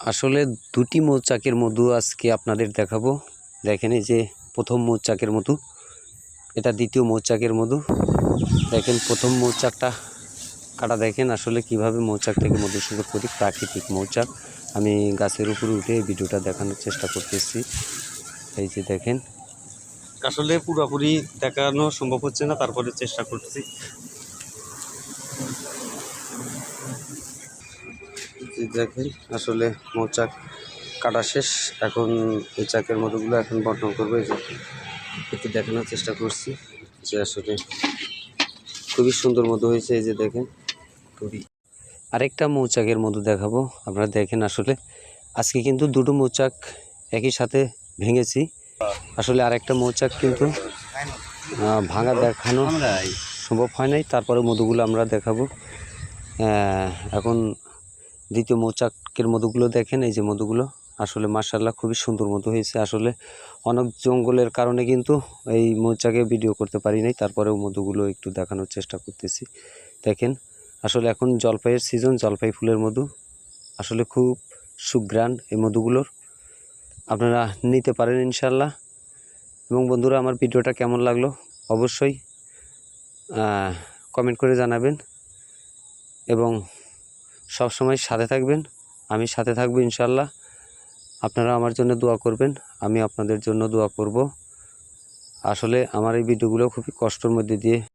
আসলে দুটি মৌচাকের মধু আজকে আপনাদের দেখাবো। দেখেন এই যে প্রথম মৌচাকের মধু, এটা দ্বিতীয় মৌচাকের মধু। দেখেন প্রথম মৌচাকটা কাটা, দেখেন আসলে কীভাবে মৌচাক থেকে মধু সংগ্রহ করি, প্রাকৃতিক মৌচাক। আমি গাছের উপরে উঠে ভিডিওটা দেখানোর চেষ্টা করতেছি। এই যে দেখেন। আসলে পুরোপুরি দেখানো সম্ভব হচ্ছে না, তারপরে চেষ্টা করছি। দেখেন আসলে মৌচাক কাটা শেষ। এখন এই চাকের মধুগুলো এখন বন্টন করব এই যে একটু দেখানোর চেষ্টা করছি যে আসলে খুবই সুন্দর মধু হয়েছে এই যে দেখেন খুবই। আরেকটা মৌচাকের মধু দেখাবো আপনারা দেখেন আসলে। আজকে কিন্তু দুটো মৌচাক একই সাথে ভেঙেছি। আসলে আরেকটা মৌচাক কিন্তু ভাঙা দেখানো সম্ভব হয় নাই তারপরে মধুগুলো আমরা দেখাবো। এখন দ্বিতীয় মৌচাকের মধুগুলো দেখেন, এই যে মধুগুলো। আসলে মার্শাল্লাহ খুবই সুন্দর মধু হয়েছে। আসলে অনেক জঙ্গলের কারণে কিন্তু এই মৌচাকে ভিডিও করতে পারি নাই। তারপরেও মধুগুলো একটু দেখানোর চেষ্টা করতেছি। দেখেন, আসলে এখন জলপাইয়ের সিজন জলপাই ফুলের মধু। আসলে খুব সুগ্রাণ এই মধুগুলোর। আপনারা নিতে পারেন ইনশাল্লাহ এবং বন্ধুরা, আমার ভিডিওটা কেমন লাগল? অবশ্যই কমেন্ট করে জানাবেন। এবং সব সময় সাথে থাকবেন। আমি সাথে থাকব ইনশাল্লাহ আপনারা আমার জন্য দোয়া করবেন। আমি আপনাদের জন্য দোয়া করব। আসলে আমার এই ভিডিওগুলো খুবই কষ্টর মধ্যে দিয়ে